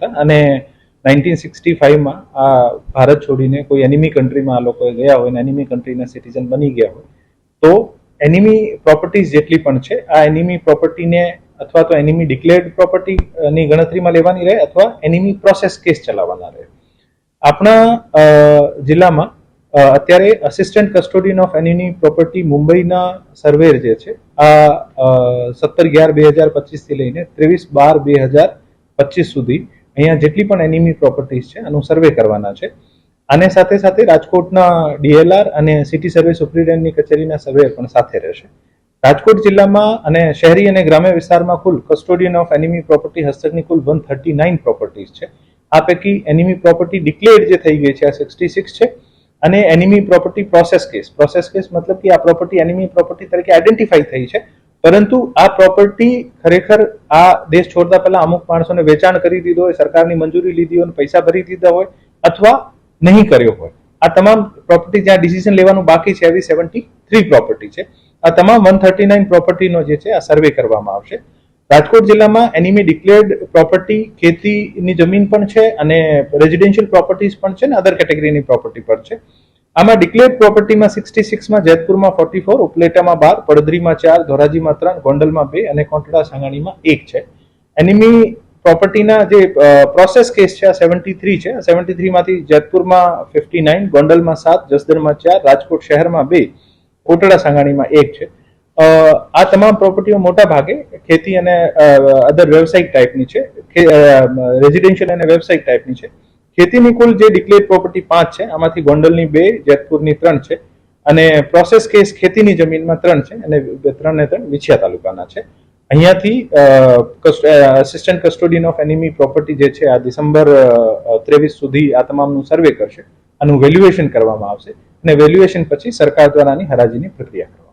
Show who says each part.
Speaker 1: હતા. અને nineteen sixty ફાઇવમાં આ ભારત છોડીને કોઈ એનિમી કન્ટ્રીમાં આ લોકો ગયા હોય અને એનિમી કન્ટ્રીના સિટીઝન બની ગયા હોય, તો એનિમી પ્રોપર્ટીઝ જેટલી પણ છે, આ એનિમી પ્રોપર્ટીને અથવા તો એનિમી ડિક્લેર્ડ પ્રોપર્ટીની ગણતરીમાં લેવાની રહે અથવા એનિમી પ્રોસેસ કેસ ચલાવવાના રહે. આપણા જિલ્લામાં અત્યારે assistant custodian of enemy property મુંબઈના સર્વેર જે છે, આ સત્તર અગિયાર બે હજાર પચીસથી લઈને ત્રેવીસ બાર બે હજાર પચીસ સુધી અહીંયા જેટલી પણ એનિમી પ્રોપર્ટીઝ છે, આનું સર્વે કરવાના છે. આને સાથે સાથે રાજકોટના ડીએલઆર અને સિટી સર્વે સુપ્રિન્ટેન્ડન્ટની કચેરીના સર્વે પણ સાથે રહેશે. રાજકોટ જિલ્લામાં અને શહેરી અને ગ્રામ્ય વિસ્તારમાં કુલ કસ્ટોડિયન ઓફ એનિમી પ્રોપર્ટી હસ્તકની કુલ વન થર્ટી નાઇન પ્રોપર્ટીઝ છે. આ પૈકી એનિમી પ્રોપર્ટી ડિક્લેર્ડ જે થઈ ગઈ છે, આ સિક્સટી સિક્સ છે. અને enemy property process case process case મતલબ કે આ પ્રોપર્ટી એનિમી પ્રોપર્ટી તરીકે આઈડેન્ટિફાઈ થઈ છે. પરંતુ આ પ્રોપર્ટી ખરેખર આ દેશ છોડતા પહેલા અમુક માણસોને વેચાણ કરી દીધો હોય, સરકારની મંજૂરી લીધી હોય પૈસા ભરી દીધા હોય અથવા નહીં કર્યો હોય. આ તમામ પ્રોપર્ટી જ્યાં ડિસિઝન લેવાનું બાકી છે, એવી સેવન્ટી થ્રી પ્રોપર્ટી છે. આ તમામ વન થર્ટી નાઇન પ્રોપર્ટીનો જે છે, આ સર્વે કરવામાં આવશે. રાજકોટ જિલ્લામાં એનિમી ડિક્લેર્ડ પ્રોપર્ટી ખેતીની જમીન પણ છે અને રેઝિડેન્શિયલ પ્રોપર્ટીઝ પણ છે ને અધર કેટેગરીની પ્રોપર્ટી પણ છે. આમાં ડિક્લેર્ડ પ્રોપર્ટીમાં સિક્સટી સિક્સમાં જેતપુરમાં ફોર્ટી ફોર ઉપલેટામાં બાર પડધરીમાં ચાર, ધોરાજીમાં ત્રણ, ગોંડલમાં બે અને કોંટડા સાંગાણીમાં એક છે. એનિમી પ્રોપર્ટીના જે પ્રોસેસ કેસ છે, આ સેવન્ટી થ્રી છે સેવન્ટી થ્રીમાંથી જેતપુરમાં ફિફ્ટી નાઇન ગોંડલમાં સાત, જસદણમાં ચાર, રાજકોટ શહેરમાં બે, કોટડા સાંગાણીમાં એક છે. આ તમામ પ્રોપર્ટીઓ મોટા ભાગે ખેતી અને અધર વ્યવસાયિક ટાઈપની છે. રેઝિડેન્શિયલ અને વ્યવસાયિક ટાઈપની છે. ખેતીની કુલ જે ડિક્લેર પ્રોપર્ટી પાંચ છે, આમાંથી ગોંડલની બે, જેતપુરની ત્રણ છે અને પ્રોસેસ કેસ ખેતીની જમીનમાં ત્રણ છે અને ત્રણ ને ત્રણ વિછિયા તાલુકાના છે. અહીંયાથી assistant custodian of enemy property જે છે, આ ડિસેમ્બર ત્રેવીસ સુધી આ તમામનું સર્વે કરશે. આનું વેલ્યુએશન કરવામાં આવશે અને વેલ્યુએશન પછી સરકાર દ્વારાની હરાજીની પ્રક્રિયા